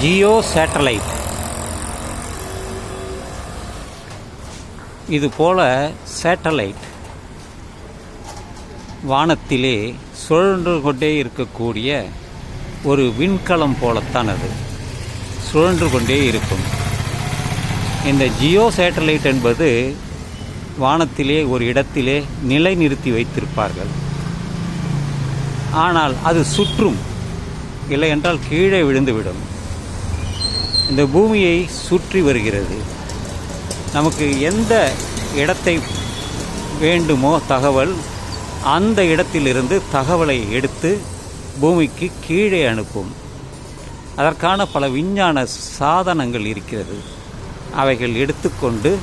Jio satellite. இது போல satellite வானத்திலே சுழன்று கொண்டே இருக்கக்கூடிய ஒரு விண்கலம் போலத்தான் அது. சுழன்று கொண்டே இருக்கும். இந்த ஜியோ சேட்டலைட் என்பது வானத்திலே ஒரு இடத்திலே நிலைநிறுத்தி வைத்திருப்பார்கள். ஆனால் அது சுற்றும் இல்லை என்றால் கீழே விழுந்துவிடும். இந்த பூமியை சுற்றி வருகிறது. நமக்கு எந்த இடத்தை வேண்டுமோ தகவல் அந்த இடத்திலிருந்து தகவலை எடுத்து பூமிக்கு கீழே அனுப்பும். அதற்கான பல விஞ்ஞான சாதனங்கள் இருக்கிறது. அவைகள் எடுத்துக்கொண்டு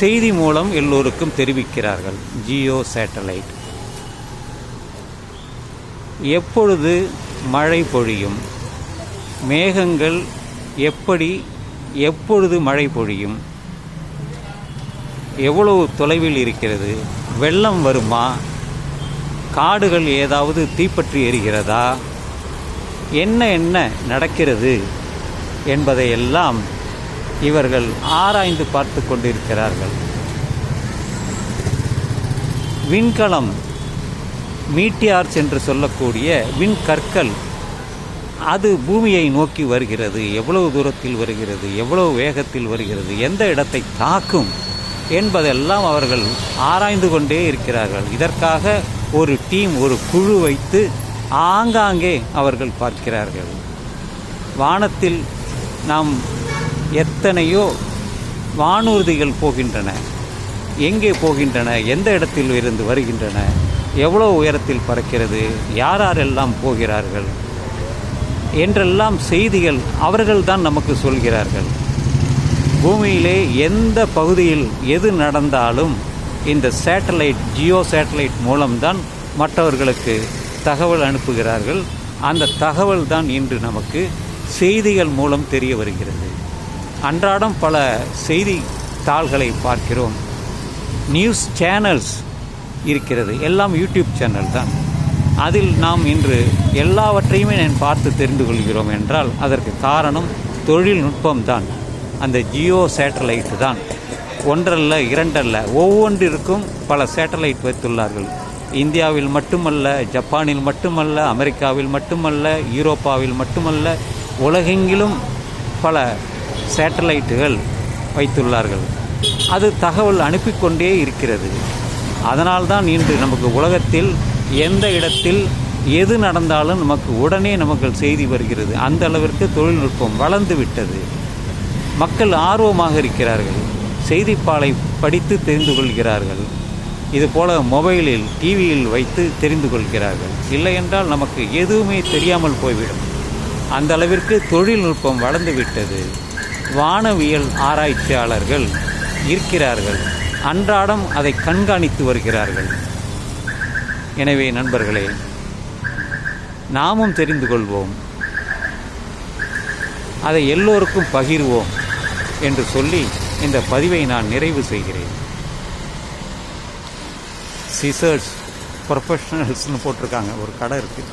செய்தி மூலம் எல்லோருக்கும் தெரிவிக்கிறார்கள். ஜியோ சேட்டலைட். எப்பொழுது மழை பொழியும்? மேகங்கள் எப்படி எப்பொழுது மழை பொழியும்? எவ்வளவு தொலைவில் இருக்கிறது? வெள்ளம் வருமா? காடுகள் ஏதாவது தீப்பற்றி எரிகிறதா? என்ன என்ன நடக்கிறது என்பதையெல்லாம் இவர்கள் ஆராய்ந்து பார்த்து கொண்டிருக்கிறார்கள். விண்கலம் மீட்டியார்ஸ் என்று சொல்லக்கூடிய விண்கற்கள் அது பூமியை நோக்கி வருகிறது எவ்வளவு தூரத்தில் வருகிறது எவ்வளவு வேகத்தில் வருகிறது எந்த இடத்தை தாக்கும் என்பதெல்லாம் அவர்கள் ஆராய்ந்து கொண்டே இருக்கிறார்கள். இதற்காக ஒரு டீம் ஒரு குழு வைத்து ஆங்காங்கே அவர்கள் பார்க்கிறார்கள். வானத்தில் நாம் எத்தனையோ வானூர்திகள் போகின்றன எங்கே போகின்றன எந்த இடத்தில் இருந்து வருகின்றன எவ்வளோ உயரத்தில் பறக்கிறது யார் யாரெல்லாம் போகிறார்கள் என்றெல்லாம் செய்திகள் அவர்கள்தான் நமக்கு சொல்கிறார்கள். பூமியிலே எந்த பகுதியில் எது நடந்தாலும் இந்த சேட்டலைட் ஜியோ சேட்டலைட் மூலம்தான் மற்றவர்களுக்கு தகவல் அனுப்புகிறார்கள். அந்த தகவல் தான் இன்று நமக்கு செய்திகள் மூலம் தெரிய வருகிறது. அன்றாடம் பல செய்தி தாள்களை பார்க்கிறோம். நியூஸ் சேனல்ஸ் இருக்கிறது. எல்லாம் யூடியூப் சேனல் தான் அதில் நாம் இன்று எல்லாவற்றையுமே நான் பார்த்து தெரிந்து கொள்கிறோம் என்றால் அதற்கு காரணம் தொழில்நுட்பம் தான். அந்த ஜியோ சேட்டலைட் தான். ஒன்றல்ல இரண்டல்ல ஒவ்வொன்றிற்கும் பல சேட்டலைட் வைத்துள்ளார்கள். இந்தியாவில் மட்டுமல்ல ஜப்பானில் மட்டுமல்ல அமெரிக்காவில் மட்டுமல்ல யூரோப்பாவில் மட்டுமல்ல உலகெங்கிலும் பல சேட்டலைட்டுகள் வைத்துள்ளார்கள். அது தகவல் அனுப்பிக்கொண்டே இருக்கிறது. அதனால்தான் இன்று நமக்கு உலகத்தில் எந்த இடத்தில் எது நடந்தாலும் நமக்கு உடனே நமக்கு செய்தி வருகிறது. அந்த அளவிற்கு தொழில்நுட்பம் வளர்ந்து விட்டது. மக்கள் ஆர்வமாக இருக்கிறார்கள். செய்திப்பாலை படித்து தெரிந்து கொள்கிறார்கள். இதுபோல மொபைலில் டிவியில் வைத்து தெரிந்து கொள்கிறார்கள். இல்லை என்றால் நமக்கு எதுவுமே தெரியாமல் போய்விடும். அந்த அளவிற்கு தொழில்நுட்பம் வளர்ந்து விட்டது. வானவியல் ஆராய்ச்சியாளர்கள் இருக்கிறார்கள். அன்றாடம் அதை கண்காணித்து வருகிறார்கள். எனவே நண்பர்களே நாமும் தெரிந்து கொள்வோம். அதை எல்லோருக்கும் பகிர்வோம் என்று சொல்லி இந்த பதிவை நான் நிறைவு செய்கிறேன். சிசர்ஸ் ப்ரொஃபஷனல்ஸ்னு போட்டிருக்காங்க. ஒரு கடை இருக்குது